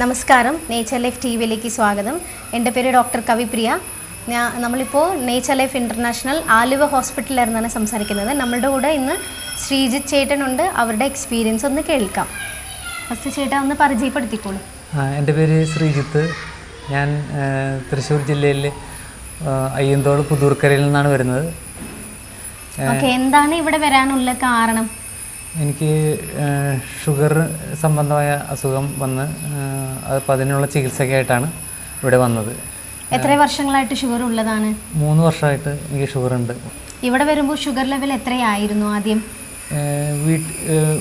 നമസ്കാരം. Nature life T വിയിലേക്ക് സ്വാഗതം. എന്റെ പേര് ഡോക്ടർ കവിപ്രിയ ഞാൻ നമ്മളിപ്പോൾ നേച്ചർ ലൈഫ് ഇന്റർനാഷണൽ ആലുവ ഹോസ്പിറ്റലായിരുന്നാണ് സംസാരിക്കുന്നത്. നമ്മളുടെ കൂടെ ഇന്ന് ശ്രീജിത്ത് ചേട്ടനുണ്ട് അവരുടെ എക്സ്പീരിയൻസ് ഒന്ന് കേൾക്കാം. ഫസ്റ്റ് ചേട്ടാ ഒന്ന് പരിചയപ്പെടുത്തിക്കോളൂ. എന്റെ പേര് ശ്രീജിത്ത്. ഞാൻ തൃശ്ശൂർ ജില്ലയിൽ അയ്യന്തോട് പുതൂർക്കരയിൽ നിന്നാണ് വരുന്നത്. ഓക്കെ എന്താണ് ഇവിടെ വരാനുള്ള കാരണം? എനിക്ക് ഷുഗർ സംബന്ധമായ അസുഖം വന്ന് അത് അതിനുള്ള ചികിത്സയ്ക്കായിട്ടാണ് ഇവിടെ വന്നത്. എത്ര വർഷങ്ങളായിട്ട് ഷുഗർ ഉള്ളതാണ്? മൂന്ന് വർഷമായിട്ട് എനിക്ക് ഷുഗർ ഉണ്ട് ഇവിടെ വരുമ്പോൾ ഷുഗർ ലെവൽ എത്രയായിരുന്നു ആദ്യം? വീട്ട്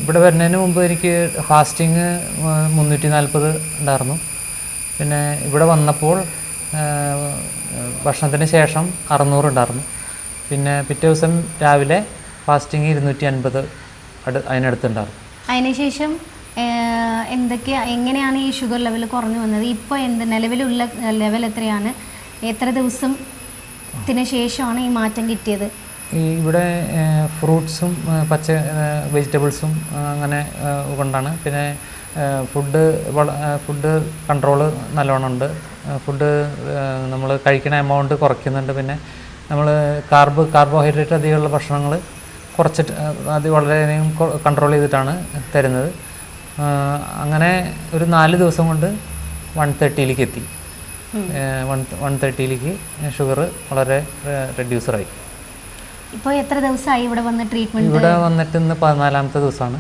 ഇവിടെ വരുന്നതിന് മുമ്പ് എനിക്ക് ഫാസ്റ്റിങ് മുന്നൂറ്റി നാൽപ്പത് ഉണ്ടായിരുന്നു. പിന്നെ ഇവിടെ വന്നപ്പോൾ ഭക്ഷണത്തിന് ശേഷം അറുന്നൂറ് ഉണ്ടായിരുന്നു. പിന്നെ പിറ്റേ ദിവസം രാവിലെ ഫാസ്റ്റിങ് ഇരുന്നൂറ്റി അൻപത് അതിനടുത്തുണ്ടായിരുന്നു അതിനുശേഷം എന്തൊക്കെയാ എങ്ങനെയാണ് ഈ ഷുഗർ ലെവൽ കുറഞ്ഞു വന്നത്? ഇപ്പോൾ എന്ത് നിലവിലുള്ള ലെവൽ എത്രയാണ്? എത്ര ദിവസത്തിന് ശേഷമാണ് ഈ മാറ്റം കിട്ടിയത്? ഈ ഇവിടെ ഫ്രൂട്ട്സും പച്ച വെജിറ്റബിൾസും അങ്ങനെ കൊണ്ടാണ്. പിന്നെ ഫുഡ് ഫുഡ് കൺട്രോൾ നല്ലോണം ഉണ്ട്. ഫുഡ് നമ്മൾ കഴിക്കുന്ന എമൗണ്ട് കുറയ്ക്കുന്നുണ്ട്. പിന്നെ നമ്മൾ കാർബ് കാർബോഹൈഡ്രേറ്റ് അധികമുള്ള ഭക്ഷണങ്ങൾ കുറച്ചിട്ട് ആ, അത് വളരെയധികം കൺട്രോൾ ചെയ്തിട്ടാണ് തരുന്നത്. അങ്ങനെ ഒരു നാല് ദിവസം കൊണ്ട് വൺ തേർട്ടിയിലേക്ക് എത്തി. വൺ വൺ തേർട്ടിയിലേക്ക് ഷുഗർ വളരെ റെഡ്യൂസറായി ഇപ്പോൾ എത്ര ദിവസമായി ഇവിടെ വന്ന് ട്രീറ്റ്മെന്റ് ഇവിടെ വന്നിട്ട് ഇന്ന് പതിനാലാമത്തെ ദിവസമാണ്.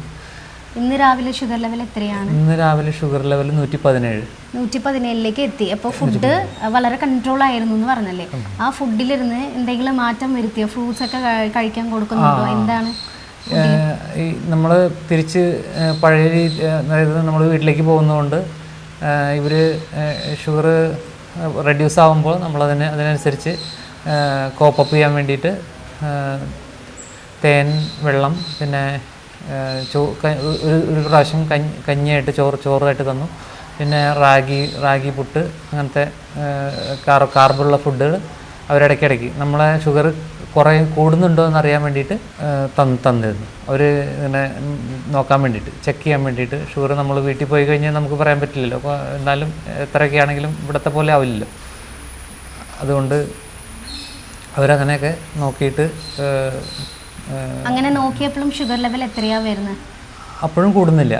ഇന്ന് രാവിലെ ഷുഗർ ലെവൽ എത്രയാണ്? ഇന്ന് രാവിലെ ഷുഗർ ലെവൽ നൂറ്റി പതിനേഴ് നൂറ്റി പതിനേഴിലേക്ക് എത്തി അപ്പോൾ ഫുഡ് വളരെ കൺട്രോൾ ആയിരുന്നു എന്ന് പറഞ്ഞല്ലേ? ആ ഫുഡിലിരുന്ന് എന്തെങ്കിലും മാറ്റം വരുത്തിയോ? ഫ്രൂട്ട്സ് ഒക്കെ കഴിക്കാൻ കൊടുക്കുന്നുണ്ടോ? എന്താണ് ഈ നമ്മൾ തിരിച്ച് പഴയ രീതി അതായത് നമ്മൾ വീട്ടിലേക്ക് പോകുന്നതുകൊണ്ട് ഇവർ ഷുഗർ റെഡ്യൂസ് ആകുമ്പോൾ നമ്മളതിന് അതിനനുസരിച്ച് കോപ്പപ്പ് ചെയ്യാൻ വേണ്ടിയിട്ട് തേൻ വെള്ളം പിന്നെ ചോ ഒരു ഒരു പ്രാവശ്യം കഞ്ഞി കഞ്ഞിയായിട്ട് ചോറ് ചോറായിട്ട് തന്നു. പിന്നെ റാഗി റാഗി പുട്ട് അങ്ങനത്തെ കാർ കാർബുള്ള ഫുഡുകൾ അവരിടയ്ക്കിടയ്ക്ക് നമ്മളെ ഷുഗർ കുറേ കൂടുന്നുണ്ടോ എന്ന് അറിയാൻ വേണ്ടിയിട്ട് തന്ന് തന്നിരുന്നു. അവർ ഇങ്ങനെ നോക്കാൻ വേണ്ടിയിട്ട് ചെക്ക് ചെയ്യാൻ വേണ്ടിയിട്ട് ഷുഗർ നമ്മൾ വീട്ടിൽ പോയി കഴിഞ്ഞാൽ നമുക്ക് പറയാൻ പറ്റില്ലല്ലോ. അപ്പോൾ എന്നാലും എത്രയൊക്കെ ആണെങ്കിലും ഇവിടുത്തെ പോലെ ആവില്ലല്ലോ. അതുകൊണ്ട് അവരങ്ങനെയൊക്കെ നോക്കിയിട്ട് അങ്ങനെ നോക്കിയപ്പോഴും ഷുഗർ ലെവൽ എത്രയാ വരുന്നത് അപ്പോഴും കൂടുന്നില്ല.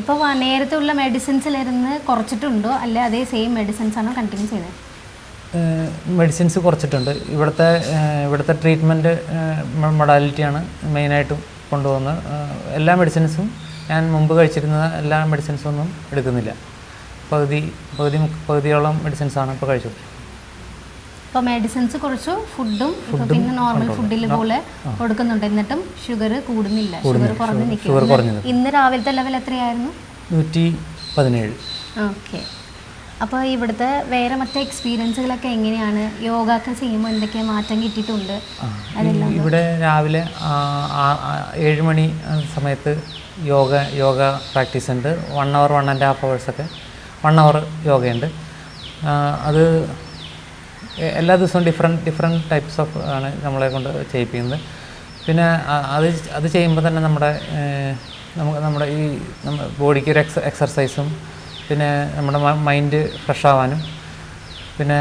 ഇപ്പോൾ നേരത്തെ ഉള്ള മെഡിസിൻസിലിരുന്ന് കുറച്ചിട്ടുണ്ടോ? അല്ലെ അതേ സെയിം മെഡിസിൻസ് ആണോ കണ്ടിന്യൂ ചെയ്തത് മെഡിസിൻസ് കുറച്ചിട്ടുണ്ട്. ഇവിടുത്തെ ഇവിടുത്തെ ട്രീറ്റ്മെന്റ് മൊഡാലിറ്റിയാണ് മെയിനായിട്ടും കൊണ്ടുപോകുന്നത്. എല്ലാ മെഡിസിൻസും ഞാൻ മുമ്പ് കഴിച്ചിരുന്ന എല്ലാ മെഡിസിൻസും ഒന്നും എടുക്കുന്നില്ല. പകുതി പകുതി പകുതിയോളം മെഡിസിൻസാണ് ഇപ്പോൾ കഴിച്ചത്. ഇപ്പോൾ മെഡിസിൻസ് കുറച്ചു ഫുഡും പിന്നെ നോർമൽ ഫുഡിൽ പോലെ കൊടുക്കുന്നുണ്ട്. എന്നിട്ടും ഷുഗർ കൂടുന്നില്ല. ഷുഗർ കുറഞ്ഞു നിൽക്കുന്നു. ഇന്ന് രാവിലത്തെ ലെവൽ എത്രയായിരുന്നു? നൂറ്റി പതിനേഴ്. ഓക്കെ. അപ്പോൾ ഇവിടുത്തെ വേറെ മറ്റേ എക്സ്പീരിയൻസുകളൊക്കെ എങ്ങനെയാണ്? യോഗ ഒക്കെ ചെയ്യുമ്പോൾ എന്തൊക്കെ മാറ്റം കിട്ടിയിട്ടുണ്ട്? അതെല്ലാം ഇവിടെ രാവിലെ ഏഴ് മണി സമയത്ത് യോഗ യോഗ പ്രാക്ടീസ് ഉണ്ട്. One hour one and half അവേഴ്സൊക്കെ one hour യോഗയുണ്ട്. അത് എല്ലാ ദിവസവും ഡിഫറെന്റ് ഡിഫറെന്റ് ടൈപ്സ് ഓഫ് ആണ് നമ്മളെ കൊണ്ട് ചെയ്യിപ്പിക്കുന്നത്. പിന്നെ അത് അത് ചെയ്യുമ്പോൾ തന്നെ നമ്മുടെ നമുക്ക് നമ്മുടെ ഈ ബോഡിക്ക് ഒരു എക്സ എക്സർസൈസും പിന്നെ നമ്മുടെ മൈൻഡ് ഫ്രഷ് ആവാനും പിന്നെ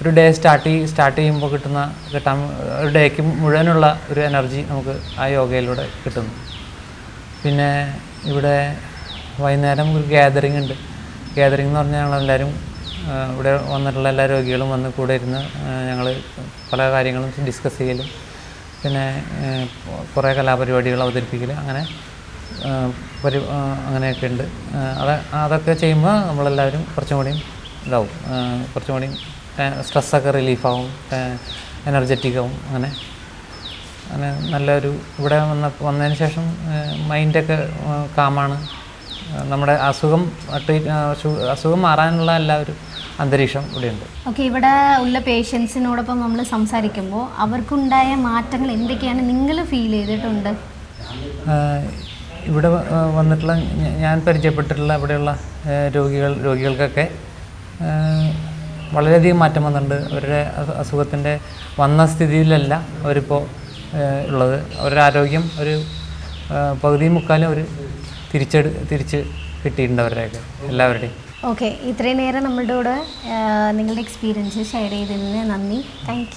ഒരു ഡേ സ്റ്റാർട്ട് ചെയ് സ്റ്റാർട്ട് ചെയ്യുമ്പോൾ കിട്ടുന്ന കിട്ടാൻ ഒരു ഡേക്ക് മുഴുവനുള്ള ഒരു എനർജി നമുക്ക് ആ യോഗയിലൂടെ കിട്ടുന്നു. പിന്നെ ഇവിടെ വൈകുന്നേരം ഒരു ഗ്യാതറിംഗ് ഉണ്ട്. ഗ്യാതറിംഗ് എന്ന് പറഞ്ഞാൽ ഞങ്ങളെല്ലാവരും ഇവിടെ വന്നിട്ടുള്ള എല്ലാ രോഗികളും വന്ന് കൂടെ ഇരുന്ന് ഞങ്ങൾ പല കാര്യങ്ങളും ഡിസ്കസ് ചെയ്യലും. പിന്നെ കുറേ കലാപരിപാടികൾ അവതരിപ്പിക്കൽ അങ്ങനെ പരി അങ്ങനെയൊക്കെ ഉണ്ട്. അത് അതൊക്കെ ചെയ്യുമ്പോൾ നമ്മളെല്ലാവരും കുറച്ചും കൂടിയും ഇതാവും. കുറച്ചും കൂടിയും സ്ട്രെസ്സൊക്കെ റിലീഫാവും എനർജറ്റിക് ആവും അങ്ങനെ. അങ്ങനെ നല്ലൊരു ഇവിടെ വന്ന വന്നതിന് ശേഷം മൈൻഡൊക്കെ കാമാണ് നമ്മുടെ അസുഖം അസുഖം മാറാനുള്ള എല്ലാ ഒരു അന്തരീക്ഷം ഇവിടെയുണ്ട്. ഓക്കെ ഇവിടെ ഉള്ള പേഷ്യൻസിനോടൊപ്പം നമ്മൾ സംസാരിക്കുമ്പോൾ അവർക്കുണ്ടായ മാറ്റങ്ങൾ എന്തൊക്കെയാണ് നിങ്ങൾ ഫീൽ ചെയ്തിട്ടുണ്ട്? ഇവിടെ വന്നിട്ടുള്ള ഞാൻ പരിചയപ്പെട്ടിട്ടുള്ള ഇവിടെയുള്ള രോഗികൾ രോഗികൾക്കൊക്കെ വളരെയധികം മാറ്റം വന്നിട്ടുണ്ട്. അവരുടെ അസു- അസുഖത്തിന്റെ വന്ന സ്ഥിതിയിലല്ല അവരിപ്പോൾ ഉള്ളത്. അവരുടെ ആരോഗ്യം ഒരു പകുതി മുക്കാലും അവർ തിരിച്ചെടു തിരിച്ച് കിട്ടിയിട്ടുണ്ട് അവരുടെയൊക്കെ എല്ലാവരുടെയും. ഓക്കെ ഇത്രയും നേരം നമ്മളുടെ കൂടെ നിങ്ങളുടെ എക്സ്പീരിയൻസ് ഷെയർ ചെയ്തതിന് നന്ദി. താങ്ക്